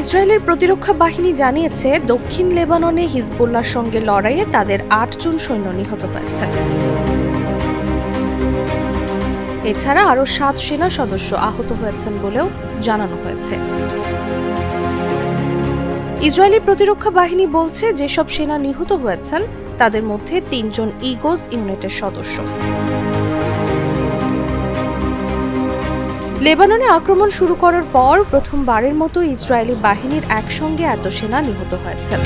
ইসরায়েলের প্রতিরক্ষা বাহিনী জানিয়েছে, দক্ষিণ লেবাননে হিজবুল্লাহর সঙ্গে লড়াইয়ে তাদের আটজন সৈন্য নিহত হয়েছেন। এছাড়া আরও সাত সেনা সদস্য আহত হয়েছেন বলেও জানানো হয়েছে। ইসরায়েলি প্রতিরক্ষা বাহিনী বলছে, যেসব সেনা নিহত হয়েছেন, তাদের মধ্যে তিনজন ইগোস ইউনিটের সদস্য। লেবাননে আক্রমণ শুরু করার পর প্রথমবারের মতো ইসরায়েলি বাহিনীর একসঙ্গে এত সেনা নিহত হয়েছেন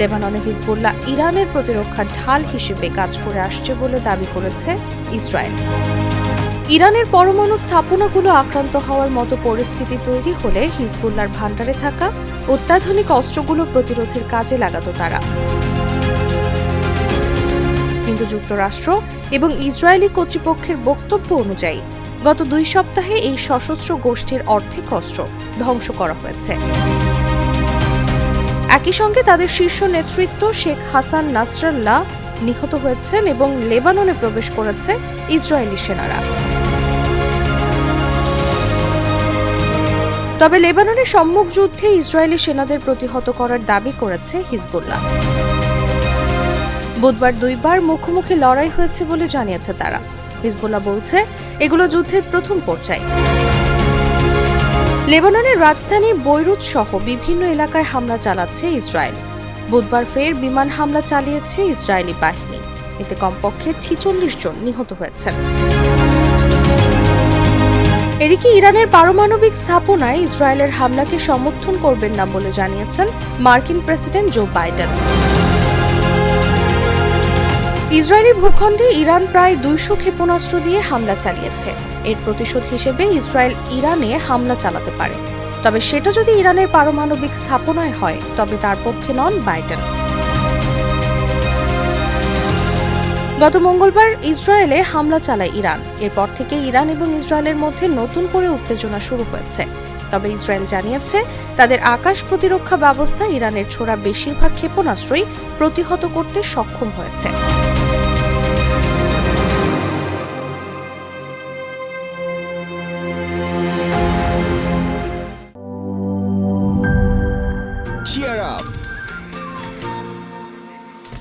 লেবাননে হিজবুল্লাহ ইরানের প্রতিরক্ষা ঢাল হিসেবে কাজ করে আসছে বলে দাবি করেছে ইসরায়েল। ইরানের পরমাণু স্থাপনাগুলো আক্রান্ত হওয়ার মতো পরিস্থিতি তৈরি হলে হিজবুল্লাহর ভান্ডারে থাকা অত্যাধুনিক অস্ত্রগুলো প্রতিরোধের কাজে লাগাতো তারা। কিন্তু যুক্তরাষ্ট্র এবং ইসরায়েলি কর্তৃপক্ষের বক্তব্য অনুযায়ী, গত দুই সপ্তাহে এই সশস্ত্র গোষ্ঠীর অর্ধেক অস্ত্র ধ্বংস করা হয়েছে। একই সঙ্গে তাদের শীর্ষ নেতৃত্ব শেখ হাসান নাসরাল্লাহ নিহত হয়েছেন এবং লেবাননে প্রবেশ করেছে ইসরায়েলি সেনারা। তবে লেবাননের সম্মুখ যুদ্ধে ইসরায়েলি সেনাদের প্রতিহত করার দাবি করেছে হিজবুল্লাহ। বুধবার দুইবার মুখোমুখি লড়াই হয়েছে বলে জানিয়েছে তারা। হিজবুল্লাহ বলছে, এগুলো যুদ্ধের প্রথম পর্যায়। লেবাননের রাজধানী বৈরুত সহ বিভিন্ন এলাকায় হামলা চালাচ্ছে ইসরায়েল। বুধবার ফের বিমান হামলা চালিয়েছে ইসরায়েলি বাহিনী। এতে কমপক্ষে ছিচল্লিশ জন নিহত হয়েছেন। এদিকে ইরানের পারমাণবিক স্থাপনায় ইসরায়েলের হামলাকে সমর্থন করবেন না বলে জানিয়েছেন মার্কিন প্রেসিডেন্ট জো বাইডেন। ইসরায়েলি ভূখণ্ডে ইরান প্রায় দুইশো ক্ষেপণাস্ত্র দিয়ে হামলা চালিয়েছে। এর প্রতিশোধ হিসেবে ইসরায়েল ইরানে হামলা চালাতে পারে। তবে সেটা যদি ইরানের পারমাণবিক স্থাপনায় হয়, তবে তার পক্ষে নন বাইডেন। গত মঙ্গলবার ইসরায়েলে হামলা চালায় ইরান। এরপর থেকে ইরান এবং ইসরায়েলের মধ্যে নতুন করে উত্তেজনা শুরু হয়েছে। তবে ইসরায়েল জানিয়েছে, তাদের আকাশ প্রতিরক্ষা ব্যবস্থা ইরানের ছোড়া বেশিরভাগ ক্ষেপণাস্ত্রই প্রতিহত করতে সক্ষম হয়েছে।